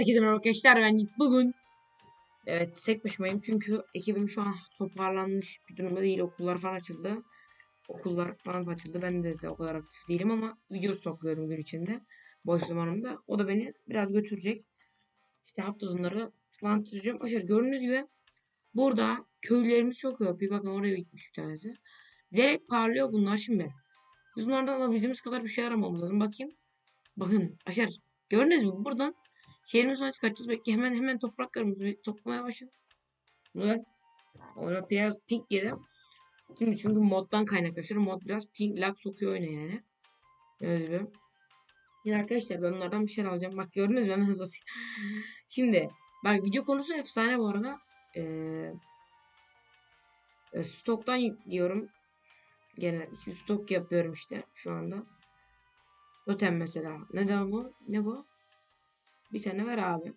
Herkese merhaba arkadaşlar ben Yiğit. Bugün Evet tek başımayım çünkü ekibim şu an toparlanmış bir durumda değil okullar falan açıldı. Okullar falan açıldı ben de, de o kadar aktif değilim ama video stokluyorum gün içinde Boş zamanımda. O da beni biraz götürecek. İşte hafta sonları falan tutacağım Aşırı gördüğünüz gibi Burada köylerimiz çok yok bir bakın oraya gitmiş bir tanesi. Direkt parlıyor bunlar şimdi. Biz bunlardan alabildiğimiz kadar bir şey aramamız lazım. Bakayım. Bakın aşağı gördünüz mü? Buradan Şehrimizden çıkartacağız. Belki hemen hemen topraklarımızı bir toplamaya başladık. Güzel. Ona biraz pink girdi. Şimdi çünkü moddan kaynaklı. Mod biraz pink lag sokuyor oyuna yani. Gördüğünüz. Şimdi arkadaşlar ben bunlardan bir şeyler alacağım. Bak gördünüz mü hemen hızlatayım. Şimdi bak video konusu efsane bu arada. Ee, e, stoktan yüklüyorum. Gene stok yapıyorum işte şu anda. Totem mesela. Neden bu? Ne bu? Bir tane ver abi.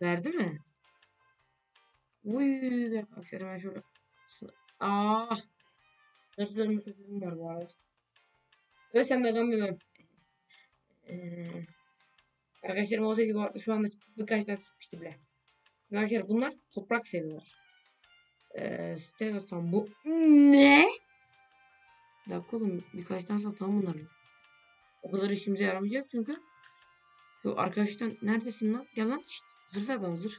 Verdi mi? Uy, arkadaşlar hemen şöyle. Ah. Nasıl bir var bu arada. Ölsem de gamıyorum. Ee, arkadaşlarım olsaydı bu arada şu anda birkaç tane sıkmıştı bile. Şimdi arkadaşlar bunlar toprak seviyorlar. Ee, Stevenson bu ne? Bir dakika oğlum birkaç tane satalım bunları. O kadar işimize yaramayacak çünkü şu arkadaştan neredesin lan? Gel lan. Şişt, zırh ver bana zırh.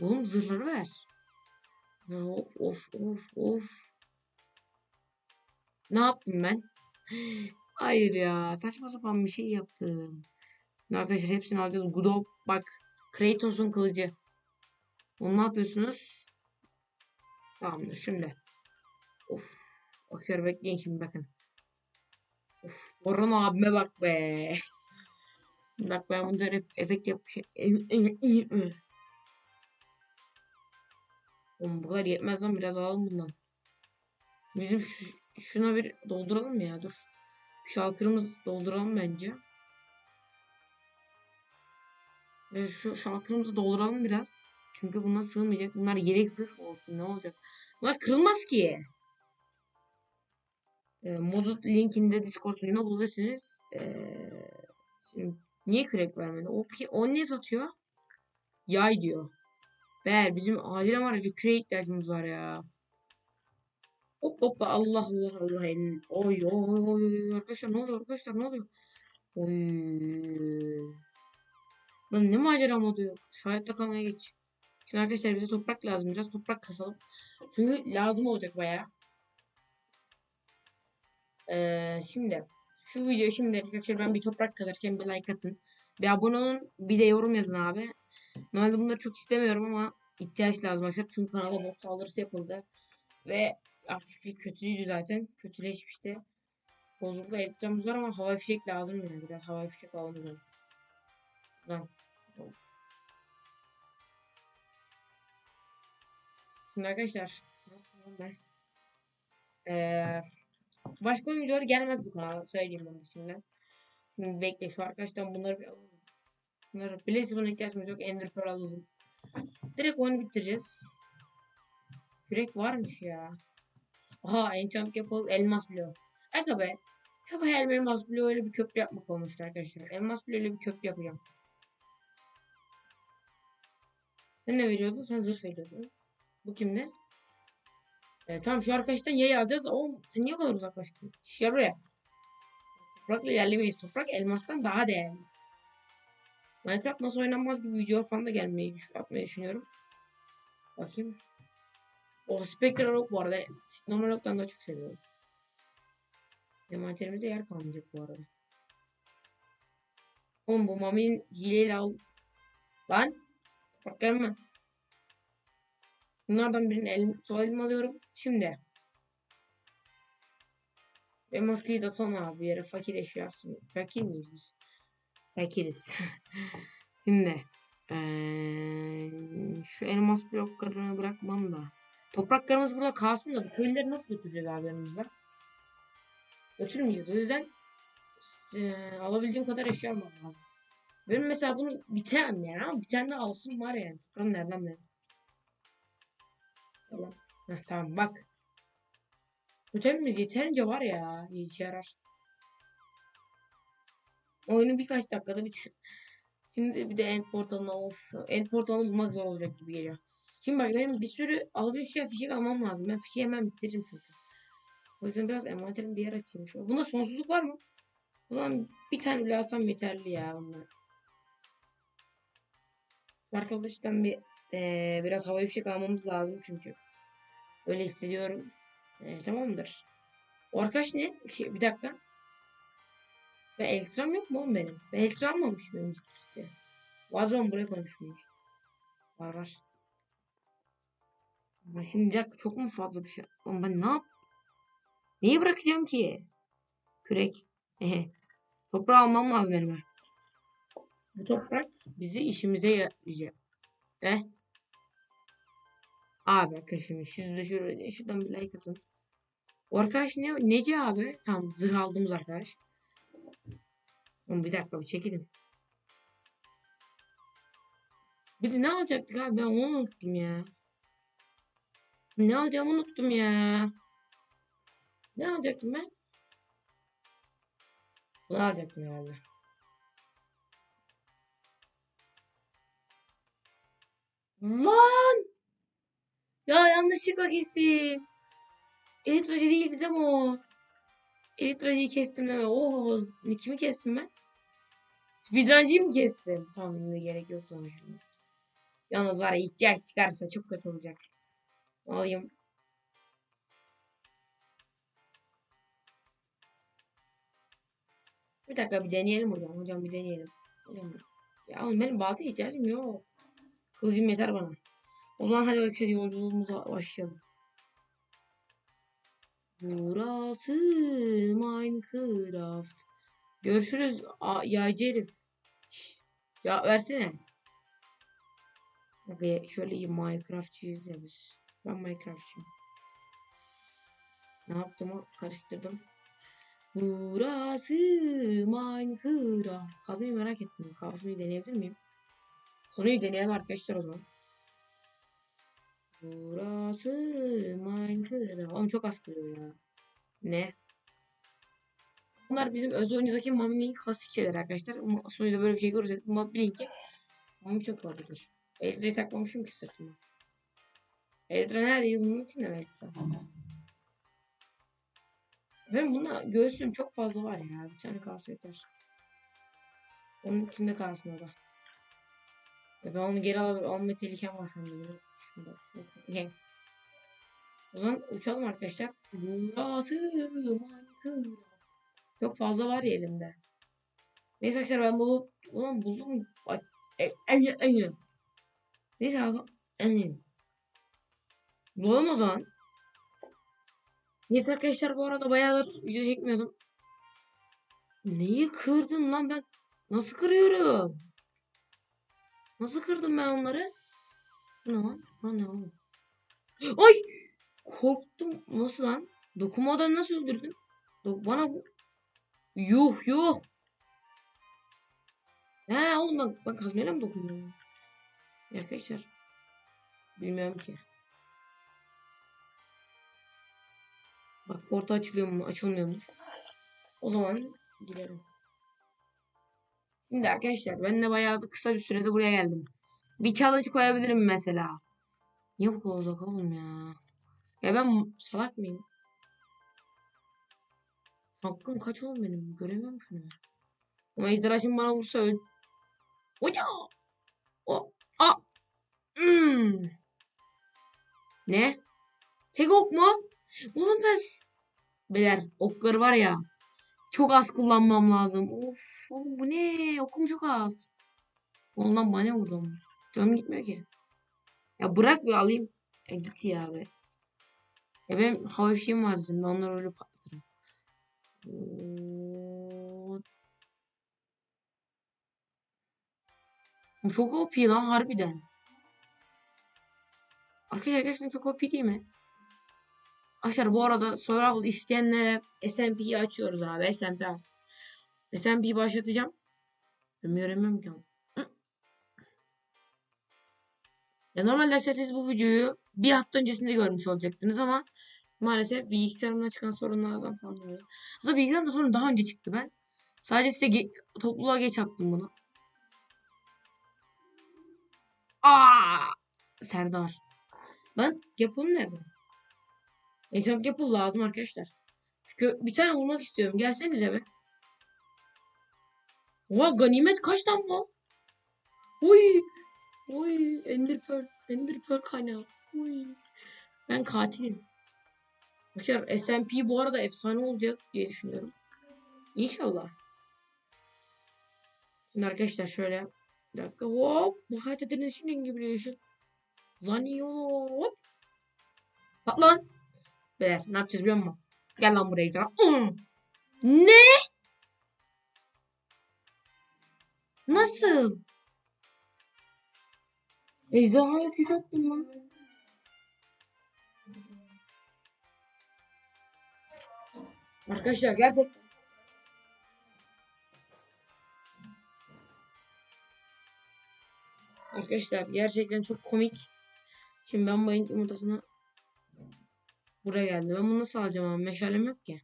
Oğlum zırhları ver. Of of of of. Ne yaptım ben? Hayır ya. Saçma sapan bir şey yaptım. Şimdi arkadaşlar hepsini alacağız. Good of. Bak. Kratos'un kılıcı. Onu ne yapıyorsunuz? Tamamdır şimdi. Of. Bakıyorum bekleyin şimdi bakın. Of. Orhan abime bak be. Bak ben ef efekt yapmışım. Oğlum bu kadar yetmez lan biraz alalım bundan. Bizim şu, şuna bir dolduralım ya dur. Şalkırımız dolduralım bence. Ve şu şalkırımızı dolduralım biraz. Çünkü bunlar sığmayacak. Bunlar yedek zırh olsun ne olacak. Bunlar kırılmaz ki. E, Mozut linkinde Discord sunucunda bulabilirsiniz. E, şimdi Niye kürek vermedi? O, o ne satıyor? Yay diyor. Ver bizim ya bir küreğe ihtiyacımız var ya. Hop hop Allah Allah Allah. Oy oy oy arkadaşlar ne oluyor arkadaşlar ne oluyor? Oy. Lan ne maceram oluyor? Şahitte kalmaya geç. Şimdi arkadaşlar bize toprak lazım. Biraz toprak kasalım. Çünkü lazım olacak bayağı. Ee, şimdi şu video şimdi arkadaşlar ben bir toprak kazarken bir like atın. Bir abone olun. Bir de yorum yazın abi. Normalde bunları çok istemiyorum ama ihtiyaç lazım arkadaşlar. Çünkü kanala bot saldırısı yapıldı. Ve aktiflik kötüydü zaten. Kötüleşmişti. Bozuklu elektromuz var ama hava fişek lazım yani. Biraz hava fişek alalım. Buradan. Şimdi arkadaşlar. Ee, Başka oyuncular gelmez bu kanala. Söyleyeyim bunu şimdi. Şimdi bekle şu arkadaştan bunları bir alalım. Bunları Blazeon'a ihtiyacımız yok. Ender Pearl alalım. Direkt oyunu bitireceğiz. Yürek varmış ya. Aha enchant yapalım. Elmas bloğu. Aga be. Hep hayal elmas bloğu öyle bir köprü yapmak olmuştu arkadaşlar. Elmas bloğu öyle bir köprü yapacağım. Sen ne veriyordun? Sen zırh veriyordun. Bu kimde? E, tamam şu arkadaştan yay alacağız. Oğlum sen niye kadar uzaklaştın? Gel buraya. Toprakla ilerlemeyiz. Toprak elmastan daha değerli. Minecraft nasıl oynanmaz gibi video falan da gelmeyi yapmayı düşünüyorum. Bakayım. O Spectre Rock bu arada. Normal Rock'tan daha çok seviyorum. Envanterimizde yer kalmayacak bu arada. Oğlum bu Mami'nin hileyle al. Lan. Topraklarımı. Bunlardan birini elim, sol elime alıyorum. Şimdi. Ve maskeyi de atalım bir yere. Fakir eşyası. Fakir miyiz biz? Fakiriz. Şimdi. Ee, şu elmas bloklarını bırakmam da. Topraklarımız burada kalsın da bu köylüleri nasıl götüreceğiz abi yanımızda? Götürmeyeceğiz. O yüzden e, alabildiğim kadar eşya almam lazım. Benim mesela bunu bitiremem yani ama bir de alsın var yani. Toprağım nereden benim? Tamam. Heh, tamam bak. Totemimiz yeterince var ya. İşe yarar. Oyunu birkaç dakikada bitir. Şimdi bir de end portalına of. End portalını bulmak zor olacak gibi geliyor. Şimdi bak benim bir sürü alabilmişken fişek almam lazım. Ben fişeği hemen bitiririm çünkü. O yüzden biraz envanterim bir yer açayım. Şu- Bunda sonsuzluk var mı? O zaman bir tane bile alsam yeterli ya bunlar. Arkadaştan bir eee, biraz havai fişek almamız lazım çünkü. Öyle hissediyorum. Eee, tamamdır. O arkadaş ne? Şey, bir dakika. Ben elektram yok mu oğlum benim? Ben elektram almamış mıyım işte? Vazon buraya koymuşum. Var var. Ama şimdi bir dakika çok mu fazla bir şey? Oğlum ben ne yap? Neyi bırakacağım ki? Kürek. Toprağı almam lazım benim. Bu toprak bizi işimize yarayacak. Eh. Abi arkadaşım şurada şurada şuradan bir like atın. O arkadaş ne? Neci abi? Tamam zırh aldığımız arkadaş. Oğlum bir dakika bir çekilin. Bir de ne alacaktık abi ben onu unuttum ya. Ne alacağımı unuttum ya. Ne alacaktım ben? Bunu alacaktım herhalde. Lan! Ya yanlışlıkla kestim. Elitracı değildi değil mi o? Elitracıyı kestim deme. Z- kimi kestim ben? Speedruncıyı mı kestim? Tamam şimdi gerek yok şimdi. Yalnız var ya ihtiyaç çıkarsa çok kötü olacak. Alayım. Bir dakika bir deneyelim hocam. Hocam bir deneyelim. Hocam ya oğlum benim baltaya ihtiyacım yok. Kılıcım yeter bana. O zaman hadi arkadaşlar yolculuğumuza başlayalım. Burası Minecraft. Görüşürüz yaycı herif. Şş, Ya versene. Abi şöyle iyi Minecraftçıyız ya biz. Ben Minecraftçıyım. Ne yaptım? Karıştırdım. Burası Minecraft. Kazmayı merak ettim. Kazmayı deneyebilir miyim? Konuyu deneyelim arkadaşlar o zaman. Burası Minecraft. Oğlum çok az kılıyor ya. Ne? Bunlar bizim öz oyundaki Mami'nin klasik şeyler arkadaşlar. Ama Sonuçta böyle bir şey görürsek ama bilin ki Mami çok vardır. Eldra'yı takmamışım ki sırtıma. Eldra nerede? Yılının içinde mi Eldra? Benim bunda göğsüm çok fazla var ya. Bir tane kalsa yeter. Onun içinde kalsın o da. Ben onu geri al alma tehlikem var şu anda. Şunu şey- O zaman uçalım arkadaşlar. Burası Minecraft. Çok fazla var ya elimde. Neyse arkadaşlar ben bunu ulan buldum. E, Neyse. En Bulalım o zaman. Neyse arkadaşlar bu arada bayağıdır video çekmiyordum. Neyi kırdın lan ben? Nasıl kırıyorum? Nasıl kırdım ben onları? Ne lan? Bu ne oğlum? Ay! Korktum. Nasıl lan? Dokunmadan nasıl öldürdün? Do bana vur. Yuh yuh. He oğlum ben, ben kazmayla mı dokunuyorum? Arkadaşlar. Bilmiyorum ki. Bak porta açılıyor mu? Açılmıyormuş. O zaman girelim. Şimdi arkadaşlar ben de bayağı kısa bir sürede buraya geldim. Bir challenge koyabilirim mesela. Niye bu kadar uzak oğlum ya? Ya ben salak mıyım? Hakkım kaç oğlum benim? Göremiyorum şunu. Ama ejderha şimdi bana vursa öl... Oya! O! A! Hmm. Ne? Tek ok mu? Oğlum ben... Beyler okları var ya. Çok az kullanmam lazım. Of oğlum bu ne? Okum çok az. Ondan bana vurdum? Canım gitmiyor ki. Ya bırak bir alayım. Ya git ya be. Ya benim hava fişeğim var şimdi. Onları öyle patlatırım. Çok OP lan harbiden. Arkadaşlar gerçekten çok OP değil mi? Arkadaşlar bu arada survival isteyenlere SMP'yi açıyoruz abi. SMP at. SMP'yi başlatacağım. Ben göremiyorum ki. Ya normalde siz bu videoyu bir hafta öncesinde görmüş olacaktınız ama maalesef bilgisayarımda çıkan sorunlardan falan dolayı. Aslında bilgisayarımda sorun daha önce çıktı ben. Sadece size ge- topluluğa geç attım bunu. Aa! Serdar. Lan Gapple nerede? Enchant Gapple lazım arkadaşlar. Çünkü bir tane vurmak istiyorum. Gelsenize be. Oha ganimet kaç lan bu? Uy. Uy. Ender Pearl. Ender Pearl kaynağı. Uy. Ben katilim. Arkadaşlar SMP bu arada efsane olacak diye düşünüyorum. İnşallah. Şimdi arkadaşlar şöyle bir dakika hop bu hayat edilmesi için gibi yeşil. Zanıyor hop. Patlan. Beyler ne yapacağız biliyor musun? Gel lan buraya ejderha. Ne? Nasıl? Ejderhaya küş attım lan. Arkadaşlar gerçekten Arkadaşlar gerçekten çok komik. Şimdi ben bu yumurtasını buraya geldi. Ben bunu nasıl alacağım ama meşalem yok ki.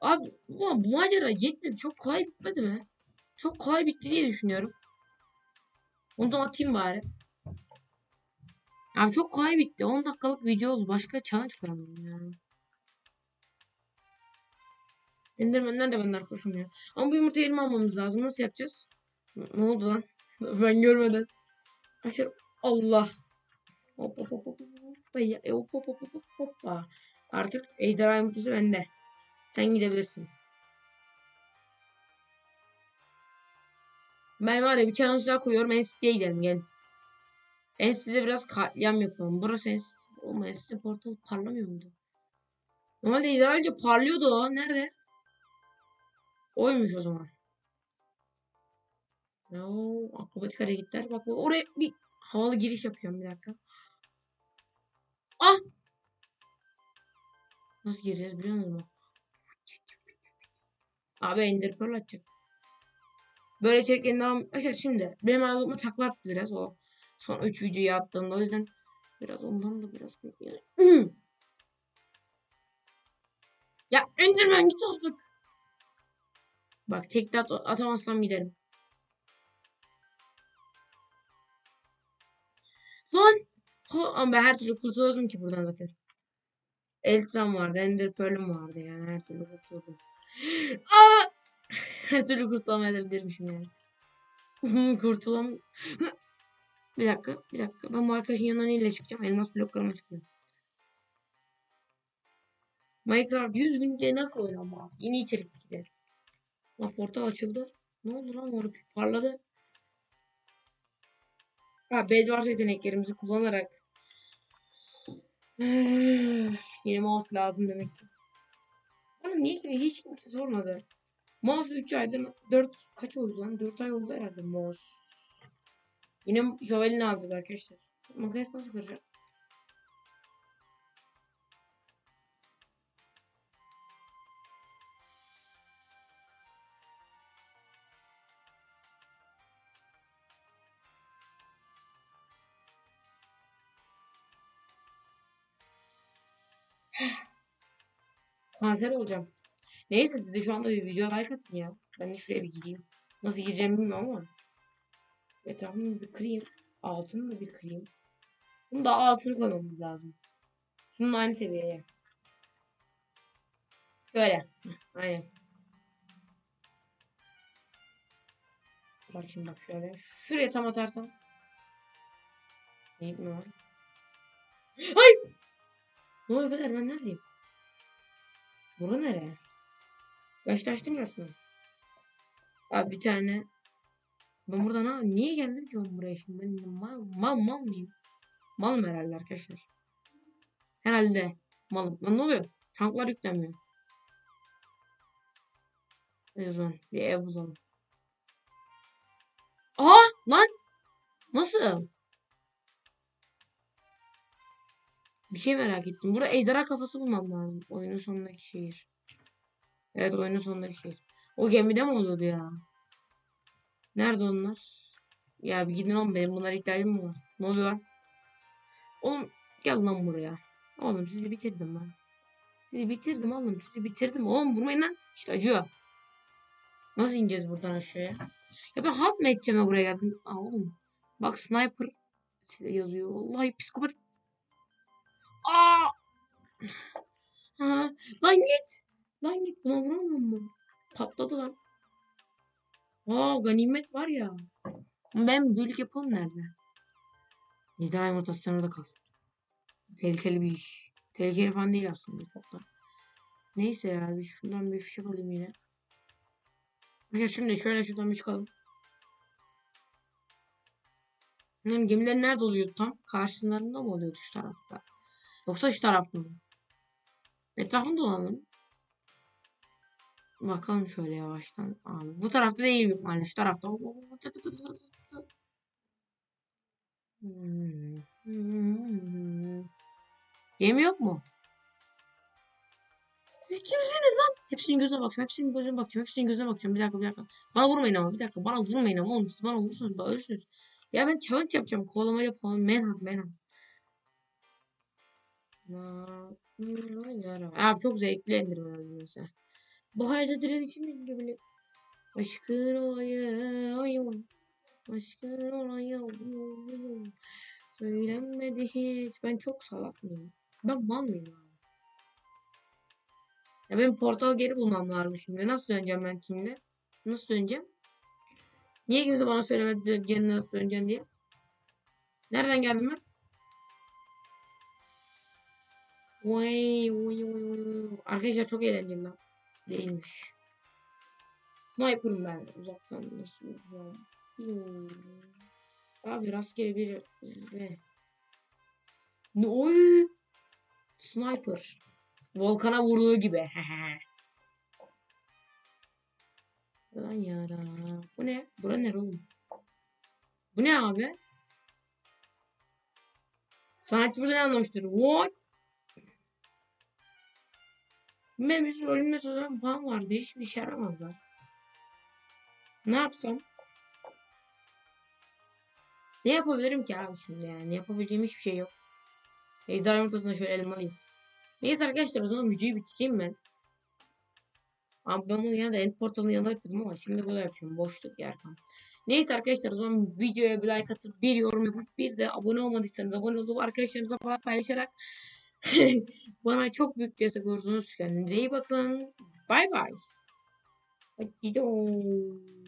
Abi bu, bu macera yetmedi. Çok kolay bitmedi mi? Çok kolay bitti diye düşünüyorum. Onu da atayım bari. Abi çok kolay bitti. 10 dakikalık video oldu. Başka challenge kuramadım ya. Endermenler de benden koşamıyor. Ama bu yumurtayı elime almamız lazım. Nasıl yapacağız? Ne oldu lan? Ben görmeden. Açar. Allah. Hop hop hop hop. E, hop hop hop hop hoppa. Artık ejderha yumurtası bende. Sen gidebilirsin. Ben var ya bir challenge daha koyuyorum. Enstitü'ye gidelim gel. Enstitü'de biraz katliam yapalım. Burası Enstitü. Oğlum Enstitü portal parlamıyor muydu? Normalde ejderha önce parlıyordu o. Nerede? Oymuş o zaman. Oo, akrobatik hareketler. Bak bak oraya bir havalı giriş yapıyorum bir dakika. Ah! Nasıl gireceğiz biliyor musun? Abi Ender Pearl açacak. Böyle içeriklerin devam... Arkadaşlar şimdi benim ağzıma taklat biraz o. Son 3 videoyu attığımda o yüzden biraz ondan da biraz ya Enderman git artık. Bak tek at atamazsam giderim. Lan! Ama ben her türlü kurtulurdum ki buradan zaten. Eltram vardı, Ender Pearl'üm vardı yani her türlü kurtuldum. Aa! Her türlü kurtulamayabilirmişim yani. Kurtulam. bir dakika, bir dakika. Ben bu arkadaşın yanına neyle çıkacağım? Elmas bloklarıma çıkıyorum. Minecraft 100 günde nasıl oynanmaz? Yeni içerik gider. Lan portal açıldı. Ne oldu lan orada parladı. Ha Bedwars yeteneklerimizi kullanarak yeni mouse lazım demek ki. Bana niye ki hiç kimse sormadı. Mouse 3 aydır 4 kaç oldu lan? 4 ay oldu herhalde mouse. Yine Javelin alacağız arkadaşlar. Makas nasıl kıracağım? Kanser olacağım. Neyse siz de şu anda bir video like atın ya. Ben de şuraya bir gideyim. Nasıl gireceğimi bilmiyorum ama. Etrafını bir kırayım. Altını da bir kırayım. Bunu da altını koymamız lazım. Şunun aynı seviyeye. Şöyle. Aynen. Bak şimdi bak şöyle. Şuraya tam atarsam. Ne mi var? Ay! Ne oluyor beyler ben neredeyim? Bura nereye? Başlaştım resmen. Abi bir tane. Ben buradan ha niye geldim ki ben buraya şimdi? Ben mal mal, mal mıyım? Malım herhalde arkadaşlar. Herhalde malım. Lan ne oluyor? Tanklar yüklenmiyor. Ne zaman bir ev bulalım. Aha lan nasıl? Bir şey merak ettim. Burada ejderha kafası bulmam lazım. Oyunun sonundaki şehir. Evet oyunun sonundaki şehir. O gemide mi oluyordu ya? Nerede onlar? Ya bir gidin oğlum benim bunlara ihtiyacım mı var? Ne oluyor lan? Oğlum gel lan buraya. Oğlum sizi bitirdim ben. Sizi bitirdim oğlum. Sizi bitirdim. Oğlum vurmayın lan. İşte acıyor. Nasıl ineceğiz buradan aşağıya? Ya ben halt mı edeceğim ya buraya geldim? Aa oğlum. Bak sniper yazıyor. Vallahi psikopat. Ha, lan git. Lan git. Buna vuramıyor mu? Patladı lan. Aa ganimet var ya. Ben büyülük yapalım nerede? Ejderha yumurtası sen orada kal. Tehlikeli bir iş. Tehlikeli falan değil aslında çok da. Neyse ya bir şuradan bir fişek alayım yine. Ya şimdi şöyle şuradan bir çıkalım. Benim gemiler nerede oluyordu tam? Karşılarında mı oluyordu şu tarafta? Yoksa şu tarafta mı? Etrafını dolanalım. Bakalım şöyle yavaştan. Abi, bu tarafta değil yani şu tarafta. Gemi yok mu? Siz kimsiniz lan? Hepsinin gözüne bakacağım. Hepsinin gözüne bakacağım. Hepsinin gözüne bakacağım. Bir dakika bir dakika. Bana vurmayın ama bir dakika. Bana vurmayın ama oğlum. Siz bana vurursanız bana ölürsünüz. Ya ben challenge yapacağım. Kovalamaca falan. Menham menham. Abi çok zevkli endirmeler mesela. Bu hayata tren için gibi. Aşkın olayım. Aşkın olayım. Söylenmedi hiç. Ben çok salak mıyım? Ben mal mıyım abi? Ya benim portal geri bulmam lazım şimdi. Nasıl döneceğim ben şimdi? Nasıl döneceğim? Niye kimse bana söylemedi geri nasıl döneceğim diye? Nereden geldim ben? Vay vay vay vay. Arkadaşlar çok eğlenceli lan. Değilmiş. Sniper'ım ben. Uzaktan nasıl vuracağım? Bilmiyorum. Abi rastgele bir ne? Ne oy? Sniper. Volkan'a vurduğu gibi. Lan yara. Bu ne? Bura ne oğlum? Bu ne abi? Sanatçı burada ne anlamıştır? What? Sürü ölümle sözlerim falan vardı. Hiçbir şey yaramazlar. Ne yapsam? Ne yapabilirim ki abi şimdi yani? Yapabileceğim hiçbir şey yok. Ejderha yumurtasına şöyle elmalıyım. Neyse arkadaşlar o zaman videoyu bitireyim ben. Abi ben bunu yine de end portalının yanında yapıyordum ama şimdi burada yapıyorum. Boşluk yer tam. Neyse arkadaşlar o zaman videoya bir like atıp bir yorum yapıp bir de abone olmadıysanız abone olup arkadaşlarınızla falan paylaşarak bana çok büyük destek olursunuz. Kendinize iyi bakın. Bay bay. Hadi gidelim.